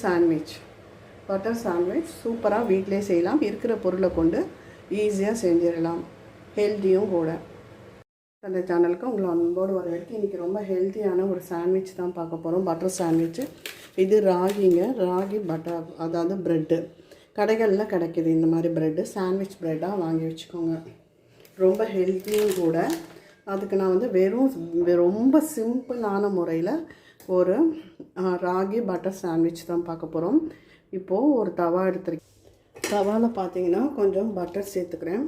Sandwich butter sandwich சூப்பராக வீட்டிலே செய்யலாம். இருக்கிற பொருளை கொண்டு ஈஸியாக செஞ்சிடலாம். ஹெல்த்தியும் கூட. அந்த சேனலுக்கு உங்களை அன்போடு வரவேற்க இன்றைக்கி ரொம்ப ஹெல்த்தியான ஒரு சாண்ட்விச் தான் பார்க்க போகிறோம் பட்டர் சாண்ட்விச்சு இது ராகிங்க. ராகி பட்டர் அதாவது ப்ரெட்டு கடைகளில் கிடைக்கிது இந்த மாதிரி ப்ரெட்டு சாண்ட்விச் ப்ரெட்டாக வாங்கி வச்சுக்கோங்க. ரொம்ப ஹெல்த்தியும் கூட. அதுக்கு நான் வந்து வெறும் ரொம்ப சிம்பிளான முறையில் ஒரு ராகி பட்டர் சாண்ட்விச் தான் பார்க்க போகிறோம் இப்போது ஒரு தவா எடுத்துருக்கேன். தவாவில் பார்த்தீங்கன்னா கொஞ்சம் பட்டர் சேர்த்துக்கிறேன்.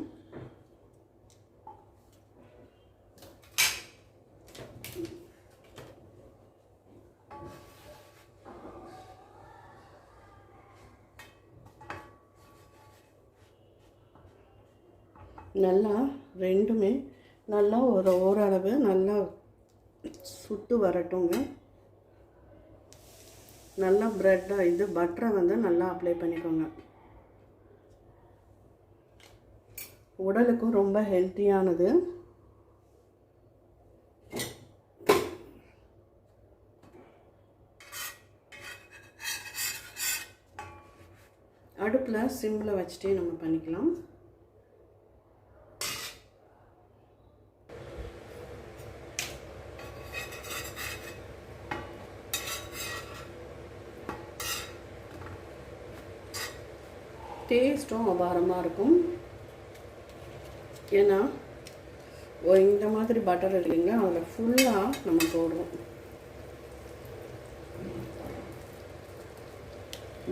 நல்லா ரெண்டுமே நல்லா ஒரு ஓரளவு நல்லா சுட்டு வரட்டுங்க. நல்லா ப்ரெட்டை இது பட்டரை வந்து நல்லா அப்ளை பண்ணிக்கோங்க. உடலுக்கும் ரொம்ப ஹெல்த்தியானது அடுப்பில் சிம்மில் வச்சுட்டே நம்ம பண்ணிக்கலாம். டேஸ்ட்டும் அபாரமாக இருக்கும். ஏன்னா இந்த மாதிரி பட்டர் இருக்குங்களா அதில் ஃபுல்லாக நம்ம போடுவோம்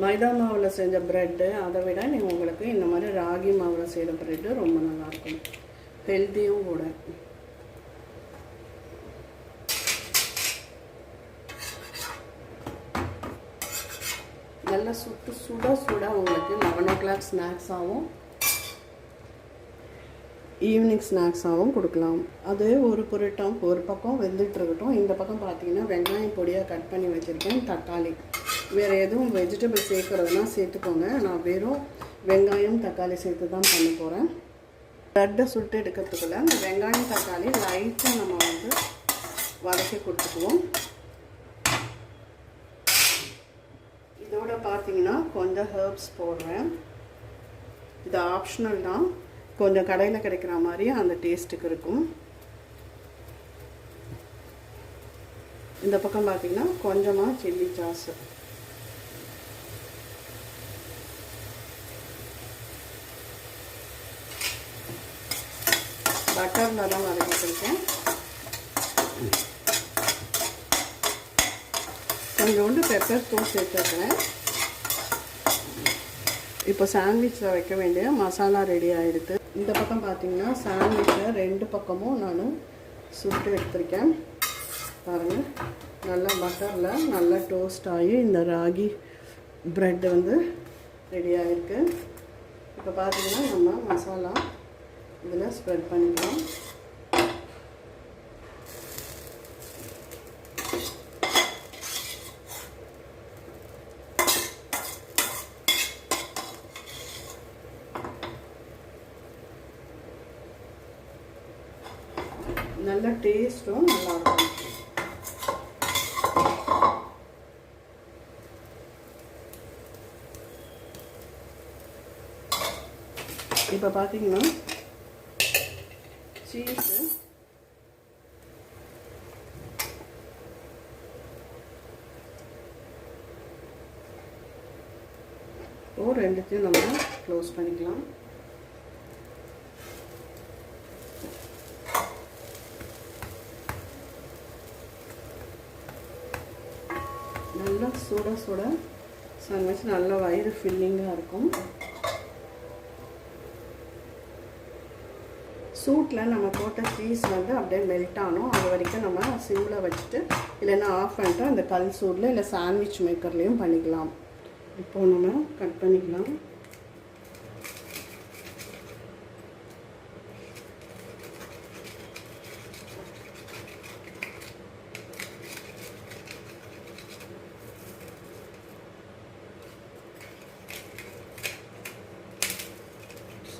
மைதா மாவில் செஞ்ச ப்ரெட்டு அதை விட நீங்கள் உங்களுக்கு இந்த மாதிரி ராகி மாவில் செய்கிற ப்ரெட்டு ரொம்ப நல்லாயிருக்கும் ஹெல்த்தியும் கூட. நல்லா சுட்டு சுட சுட உங்களுக்கு லெவன் ஓ கிளாக் ஸ்நாக்ஸாகவும் ஈவினிங் ஸ்நாக்ஸாகவும் கொடுக்கலாம். அது ஒரு புரட்டம் ஒரு பக்கம் வெந்துட்டுருக்கட்டும் இந்த பக்கம் பார்த்தீங்கன்னா வெங்காயம் பொடியாக கட் பண்ணி வச்சுருக்கேன் தக்காளி. வேறு எதுவும் வெஜிடபிள் சேர்க்குறதுனா சேர்த்துக்கோங்க. நான் வெறும் வெங்காயம் தக்காளி சேர்த்து தான் பண்ண போகிறேன் ப்ரெட்டை சுட்டு எடுக்கிறதுக்குள்ள அந்த வெங்காயம் தக்காளி லைட்டாக நம்ம வந்து வதக்கி கொடுத்துக்குவோம். இதோட பார்த்தீங்கன்னா கொஞ்சம் ஹர்ப்ஸ் போடுறேன். இது ஆப்ஷனல் தான். கொஞ்சம் கடையில் கிடைக்கிற மாதிரி அந்த டேஸ்ட்டுக்கு இருக்கும். இந்த பக்கம் பார்த்தீங்கன்னா கொஞ்சமாக சில்லி சாஸு பட்டரில் தான் வதக்கிட்டுருக்கேன் கொஞ்சோண்டு பெப்பர் தூள் சேர்த்துக்கிறேன் இப்போ சாண்ட்விச்சில் வைக்க வேண்டிய மசாலா ரெடி ஆகிடுது இந்த பக்கம் பார்த்தீங்கன்னா சாண்ட்விச்சை ரெண்டு பக்கமும் நான் சுட்டு எடுத்திருக்கேன். பாருங்கள் நல்லா பட்டரில் நல்லா டோஸ்ட் ஆகி இந்த ராகி ப்ரெட் வந்து ரெடி ஆகிருக்கு இப்போ பார்த்தீங்கன்னா நம்ம மசாலா இதில் ஸ்ப்ரெட் பண்ணிக்கலாம். நல்ல டேஸ்ட்டும் நல்லாயிருக்கும். இப்போ பார்த்தீங்கன்னா சீஸு ஓ ரெண்டுத்தையும் நம்ம க்ளோஸ் பண்ணிக்கலாம். நல்லா சுட சுட சாண்ட்விச் நல்லா வயிறு ஃபில்லிங்காக இருக்கும். சூட்டில் நம்ம போட்ட சீஸ் வந்து அப்படியே மெல்ட் ஆனோம் அது வரைக்கும் நம்ம சிம்மில் வச்சுட்டு இல்லைன்னா ஆஃப் பண்ணிட்டோம் அந்த கல் சூடில் இல்லை சாண்ட்விச் மேக்கர்லேயும் பண்ணிக்கலாம். இப்போது நம்ம கட் பண்ணிக்கலாம்.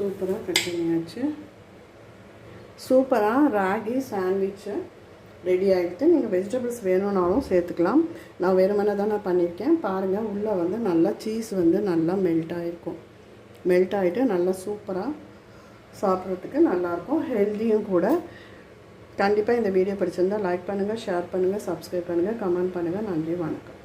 சூப்பராக கட் பண்ணியாச்சு. சூப்பராக ராகி சாண்ட்விட்சு ரெடி ஆகிடுது நீங்கள் வெஜிடபிள்ஸ் வேணும்னாலும் சேர்த்துக்கலாம். நான் வெறுமனே தான் நான் பண்ணியிருக்கேன். பாருங்கள் உள்ளே வந்து நல்லா சீஸ் வந்து நல்லா மெல்ட் ஆகிருக்கும் மெல்ட் ஆகிட்டு நல்லா சூப்பராக சாப்பிட்றதுக்கு நல்லாயிருக்கும். ஹெல்த்தியும் கூட. கண்டிப்பாக இந்த வீடியோ பிடிச்சிருந்தால் லைக் பண்ணுங்கள் ஷேர் பண்ணுங்கள் சப்ஸ்கிரைப் பண்ணுங்கள் கமெண்ட் பண்ணுங்கள் நன்றி வணக்கம்.